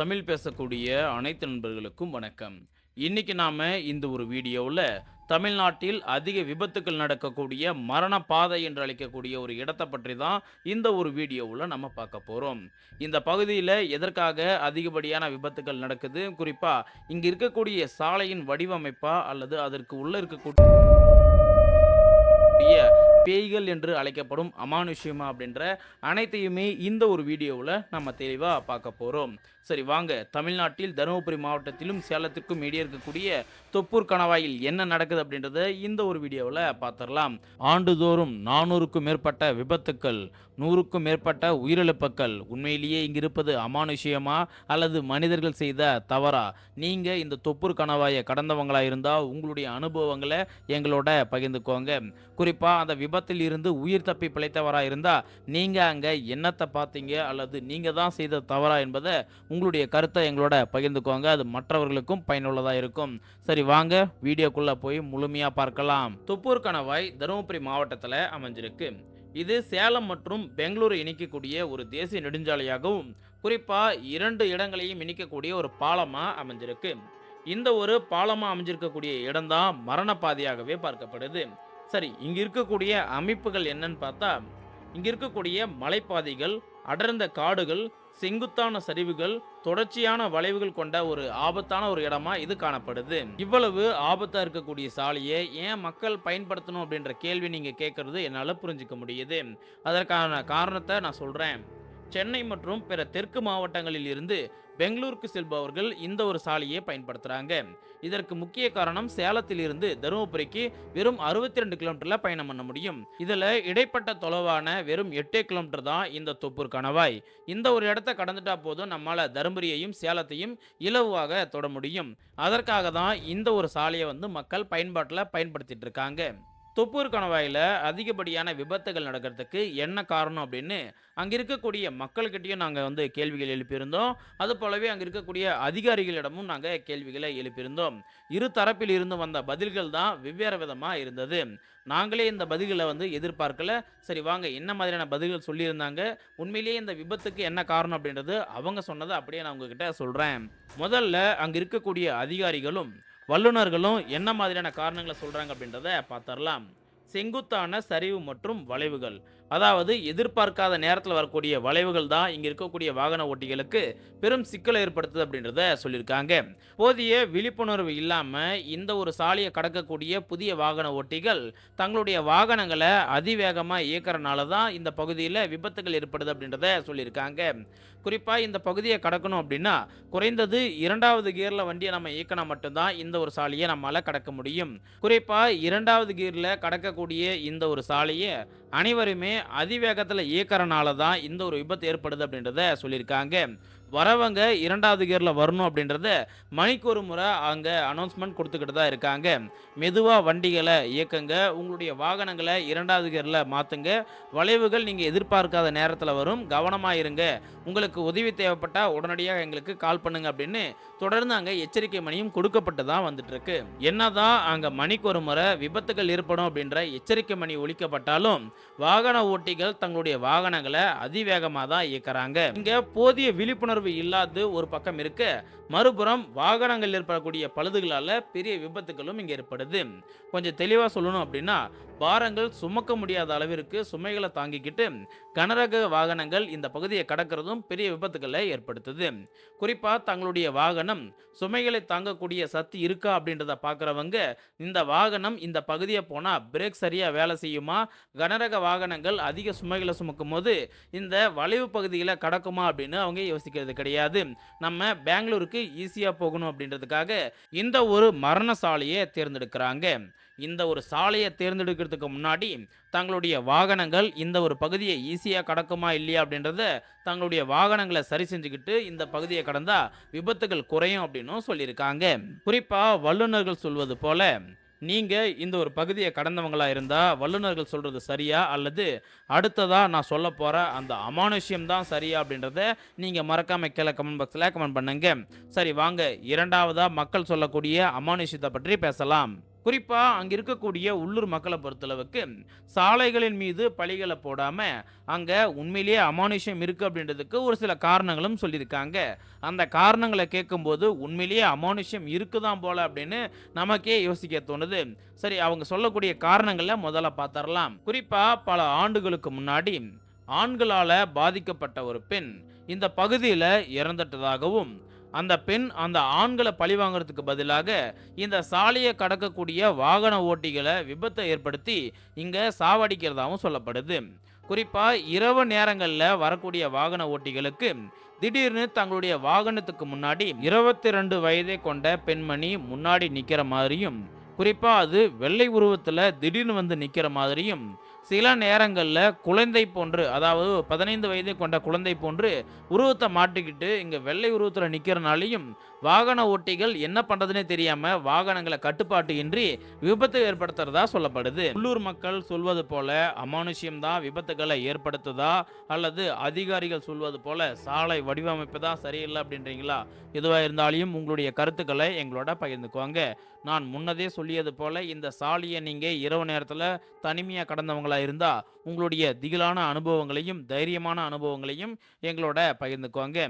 தமிழ் பேசக்கூடிய அனைத்து நண்பர்களுக்கும் வணக்கம். இன்னைக்கு நாம் இந்த ஒரு வீடியோவில் தமிழ்நாட்டில் அதிக விபத்துக்கள் நடக்கக்கூடிய மரண பாதை என்று அழைக்கக்கூடிய ஒரு இடத்தை பற்றி தான் இந்த ஒரு வீடியோவில் நம்ம பார்க்க போகிறோம் இந்த பகுதியில் எதற்காக அதிகப்படியான விபத்துக்கள் நடக்குது? குறிப்பாக இங்கே இருக்கக்கூடிய சாலையின் வடிவமைப்பா அல்லது அதற்கு உள்ளே இருக்கக்கூடிய பேய்கள் என்று அழைக்கப்படும் அமானுஷ்யமா அப்படின்ற அனைத்தையுமே இந்த ஒரு வீடியோவில் நம்ம தெளிவாக பார்க்க போகிறோம் சரி வாங்க. தமிழ்நாட்டில் தருமபுரி மாவட்டத்திலும் சேலத்திற்கும் இடையே இருக்கக்கூடிய தொப்பூர் கணவாயில் என்ன நடக்குது அப்படின்றத இந்த ஒரு வீடியோவில் பார்த்துடலாம். ஆண்டுதோறும் நானூறுக்கும் மேற்பட்ட விபத்துக்கள் நூறுக்கும் மேற்பட்ட உயிரிழப்புகள். உண்மையிலேயே இங்கிருப்பது அமானுஷ்யமா அல்லது மனிதர்கள் செய்த தவறா? நீங்கள் இந்த தொப்பூர் கணவாயை கடந்தவங்களா இருந்தால் உங்களுடைய அனுபவங்களை எங்களோட பகிர்ந்துக்கோங்க. குறிப்பாக அந்த விபத்தில் இருந்து உயிர் தப்பி பிழைத்தவராக இருந்தால் நீங்கள் அங்கே என்னத்தை பார்த்தீங்க? அல்லது நீங்கள் தான் செய்த தவறா என்பதை உங்களுடைய கருத்தை எங்களோட பகிர்ந்துக்கோங்க. அது மற்றவர்களுக்கும் பயனுள்ளதாக இருக்கும். சரி வாங்க. வீடியோக்குள்ளே போய் முழுமையாக பார்க்கலாம். துப்பூர் கணவாய் தருமபுரி மாவட்டத்தில் அமைஞ்சிருக்கு. இது சேலம் மற்றும் பெங்களூரு இணைக்கக்கூடிய ஒரு தேசிய நெடுஞ்சாலையாகவும் குறிப்பாக இரண்டு இடங்களையும் இணைக்கக்கூடிய ஒரு பாலமாக அமைஞ்சிருக்கு. இந்த ஒரு பாலமாக அமைஞ்சிருக்கக்கூடிய இடம்தான் மரண பாதையாகவே பார்க்கப்படுது. சரி இங்கே இருக்கக்கூடிய அமைப்புகள் என்னன்னு பார்த்தா இங்கே இருக்கக்கூடிய மலைப்பாதைகள் அடர்ந்த காடுகள் செங்குத்தான சரிவுகள் தொடர்ச்சியான வளைவுகள் கொண்ட ஒரு ஆபத்தான ஒரு இடமா இது காணப்படுது. இவ்வளவு ஆபத்தா இருக்கக்கூடிய சாலையை ஏன் மக்கள் பயன்படுத்தணும் அப்படின்ற கேள்வி நீங்க கேட்கறது என்னால புரிஞ்சுக்க முடியுது. அதற்கான காரணத்தை நான் சொல்றேன். சென்னை மற்றும் பிற தெற்கு மாவட்டங்களில் இருந்து பெங்களூருக்கு செல்பவர்கள் இந்த ஒரு சாலையை பயன்படுத்துகிறாங்க இதற்கு முக்கிய காரணம் சேலத்தில் இருந்து தருமபுரிக்கு வெறும் அறுபத்தி ரெண்டு கிலோமீட்டரில் பயணம் பண்ண முடியும். இதில் இடைப்பட்ட தொலைவான வெறும் எட்டே கிலோமீட்டர் தான் இந்த தொப்பூர் கணவாய். இந்த ஒரு இடத்த கடந்துட்டா போதும் நம்மளால் தருமபுரியையும் சேலத்தையும் இலவாக தொட முடியும். அதற்காக தான் இந்த ஒரு சாலையை வந்து மக்கள் பயன்பாட்டில் பயன்படுத்திட்டு இருக்காங்க. தொப்பூர் கணவாயில் அதிகப்படியான விபத்துகள் நடக்கிறதுக்கு என்ன காரணம் அப்படின்னு அங்கே இருக்கக்கூடிய மக்கள்கிட்டையும் நாங்கள் வந்து கேள்விகள் எழுப்பியிருந்தோம். அது போலவே அங்கே இருக்கக்கூடிய அதிகாரிகளிடமும் நாங்கள் கேள்விகளை எழுப்பியிருந்தோம். இரு தரப்பில் இருந்து வந்த பதில்கள் தான் வெவ்வேறு விதமாக இருந்தது. நாங்களே இந்த பதில்களை வந்து எதிர்பார்க்கல. சரி வாங்க என்ன மாதிரியான பதில்கள் சொல்லியிருந்தாங்க? உண்மையிலேயே இந்த விபத்துக்கு என்ன காரணம் அப்படின்றது அவங்க சொன்னதை அப்படியே நான் உங்ககிட்ட சொல்கிறேன் முதல்ல அங்கே இருக்கக்கூடிய அதிகாரிகளும் வல்லுநர்களும் என்ன மாதிரியான காரணங்களை சொல்கிறாங்க அப்படின்றத பார்த்தரலாம் செங்குத்தான சரிவு மற்றும் வளைவுகள். அதாவது எதிர்பார்க்காத நேரத்தில் வரக்கூடிய வளைவுகள் தான் இங்கே இருக்கக்கூடிய வாகன ஓட்டிகளுக்கு பெரும் சிக்கலை ஏற்படுத்துது அப்படின்றத சொல்லியிருக்காங்க. போதிய விழிப்புணர்வு இல்லாமல் இந்த ஒரு சாலையை கடக்கக்கூடிய புதிய வாகன ஓட்டிகள் தங்களுடைய வாகனங்களை அதிவேகமாக இயக்கிறனால தான் இந்த பகுதியில் விபத்துகள் ஏற்படுது அப்படின்றத சொல்லியிருக்காங்க. குறிப்பாக இந்த பகுதியை கடக்கணும் அப்படின்னா குறைந்தது இரண்டாவது கியரில் வண்டியை நம்ம இயக்கினா மட்டும்தான் இந்த ஒரு சாலையை நம்மளால் கடக்க முடியும். குறிப்பாக இரண்டாவது கியரில் கடக்கக்கூடிய இந்த ஒரு சாலையை அனைவருமே அதிவேகத்தில் இயக்கறனால தான் இந்த ஒரு விபத்து ஏற்படுது அப்படின்றத சொல்லியிருக்காங்க. வரவங்க இரண்டாவது கியரில் வரணும் அப்படின்றத மணிக்கு ஒரு முறை அங்கே அனௌன்ஸ்மெண்ட் கொடுத்துக்கிட்டு தான் இருக்காங்க. மெதுவாக வண்டிகளை இயக்குங்க. உங்களுடைய வாகனங்களை இரண்டாவது கியரில் மாற்றுங்க வளைவுகள் நீங்கள் எதிர்பார்க்காத நேரத்தில் வரும். கவனமாக இருங்க. உங்களுக்கு உதவி தேவைப்பட்டால் உடனடியாக எங்களுக்கு கால் பண்ணுங்க அப்படின்னு தொடர்ந்து அங்கே எச்சரிக்கை மணியும் கொடுக்கப்பட்டு தான் வந்துட்டுருக்கு. என்ன என்னதான் அங்கே மணிக்கு ஒரு முறை விபத்துகள் ஏற்படும் அப்படின்ற எச்சரிக்கை மணி ஒழிக்கப்பட்டாலும் வாகன ஓட்டிகள் தங்களுடைய வாகனங்களை அதிவேகமாக தான் இயக்குறாங்க. இங்கே போதிய விழிப்புணர்வு இல்லாது ஒரு பக்கம் இருக்க மறுபுறம் வாகனங்கள் ஏற்படக்கூடிய பழுதுகளால் பெரிய விபத்துகளும் இங்கே ஏற்படுது. கொஞ்சம் தெளிவாக சொல்லணும் அப்படின்னா பாரங்கள் சுமக்க முடியாத அளவிற்கு சுமைகளை தாங்கிக்கிட்டு கனரக வாகனங்கள் இந்த பகுதியை கடக்கிறதும் பெரிய விபத்துக்களை ஏற்படுத்துது. குறிப்பாக தங்களுடைய வாகனம் சுமைகளை தாங்கக்கூடிய சக்தி இருக்கா அப்படின்றத பார்க்குறவங்க இந்த வாகனம் இந்த பகுதியை போனால் பிரேக் சரியாக வேலை செய்யுமா? கனரக வாகனங்கள் அதிக சுமைகளை சுமக்கும் போது இந்த வளைவு பகுதியில் கடக்குமா அப்படின்னு அவங்க யோசிக்கிறது கிடையாது. நம்ம பெங்களூருக்கு ஈஸியாக போகணும் அப்படின்றதுக்காக இந்த ஒரு மரண சாலையை தேர்ந்தெடுக்கிறாங்க. இந்த ஒரு சாலையை தேர்ந்தெடுக்கிறதுக்கு முன்னாடி தங்களுடைய வாகனங்கள் இந்த ஒரு பகுதியை ஈஸியாக கடக்குமா இல்லையா அப்படின்றத தங்களுடைய வாகனங்களை சரி செஞ்சுக்கிட்டு இந்த பகுதியை கடந்தால் விபத்துகள் குறையும் அப்படின்னும் சொல்லியிருக்காங்க. குறிப்பாக வல்லுநர்கள் சொல்வது போல நீங்கள் இந்த ஒரு பகுதியை கடந்தவங்களா இருந்தால் வல்லுநர்கள் சொல்கிறது சரியா அல்லது அடுத்ததா நான் சொல்ல போகிற அந்த அமானுஷ்யம் தான் சரியா அப்படின்றத நீங்கள் மறக்காம கீழே கமெண்ட் பாக்ஸில் கமெண்ட் பண்ணுங்க. சரி வாங்க. இரண்டாவதா மக்கள் சொல்லக்கூடிய அமானுஷ்யத்தை பற்றி பேசலாம். குறிப்பாக அங்கே இருக்கக்கூடிய உள்ளூர் மக்களை பொறுத்தளவுக்கு சாலைகளின் மீது பழிகளை போடாமல் அங்கே உண்மையிலேயே அமானுஷ்யம் இருக்குது அப்படின்றதுக்கு ஒரு சில காரணங்களும் சொல்லியிருக்காங்க. அந்த காரணங்களை கேட்கும்போது உண்மையிலேயே அமானுஷ்யம் இருக்குதான் போல அப்படின்னு நமக்கே யோசிக்க தோணுது. சரி அவங்க சொல்லக்கூடிய காரணங்களை முதல்ல பார்த்தரலாம் குறிப்பாக பல ஆண்டுகளுக்கு முன்னாடி ஆண்களால் பாதிக்கப்பட்ட ஒரு பெண் இந்த பகுதியில் இறந்துட்டதாகவும் அந்த பெண் அந்த ஆண்களை பழி வாங்குறதுக்கு பதிலாக இந்த சாலையை கடக்கக்கூடிய வாகன ஓட்டிகளை விபத்தை ஏற்படுத்தி இங்கே சாவடிக்கிறதாகவும் சொல்லப்படுது. குறிப்பாக இரவு நேரங்களில் வரக்கூடிய வாகன ஓட்டிகளுக்கு திடீர்னு தங்களுடைய வாகனத்துக்கு முன்னாடி இருபத்தி ரெண்டு வயதை கொண்ட பெண்மணி முன்னாடி நிற்கிற மாதிரியும் குறிப்பாக அது வெள்ளை உருவத்தில் திடீர்னு வந்து நிற்கிற மாதிரியும் சில நேரங்களில் குழந்தை போன்று அதாவது பதினைந்து வயதை கொண்ட குழந்தை போன்று உருவத்தை மாட்டிக்கிட்டு இங்கே வெள்ளை உருவத்தில் நிற்கிறனாலையும் வாகன ஓட்டிகள் என்ன பண்ணுறதுனே தெரியாமல் வாகனங்களை கட்டுப்பாட்டு இன்றி விபத்து ஏற்படுத்துறதா சொல்லப்படுது. உள்ளூர் மக்கள் சொல்வது போல அமானுஷ்யம் தான் விபத்துகளை ஏற்படுத்துதா அல்லது அதிகாரிகள் சொல்வது போல சாலை வடிவமைப்பு தான் சரியில்லை அப்படின்றீங்களா? எதுவாக இருந்தாலும் உங்களுடைய கருத்துக்களை எங்களோட பகிர்ந்துக்குவாங்க நான் முன்னதே சொல்லியது போல இந்த சாலியை நீங்கள் இரவு நேரத்தில் தனிமையாக கடந்தவங்களா இருந்தால் உங்களுடைய திகிலான அனுபவங்களையும் தைரியமான அனுபவங்களையும் எங்களோட பகிர்ந்துக்கோங்க.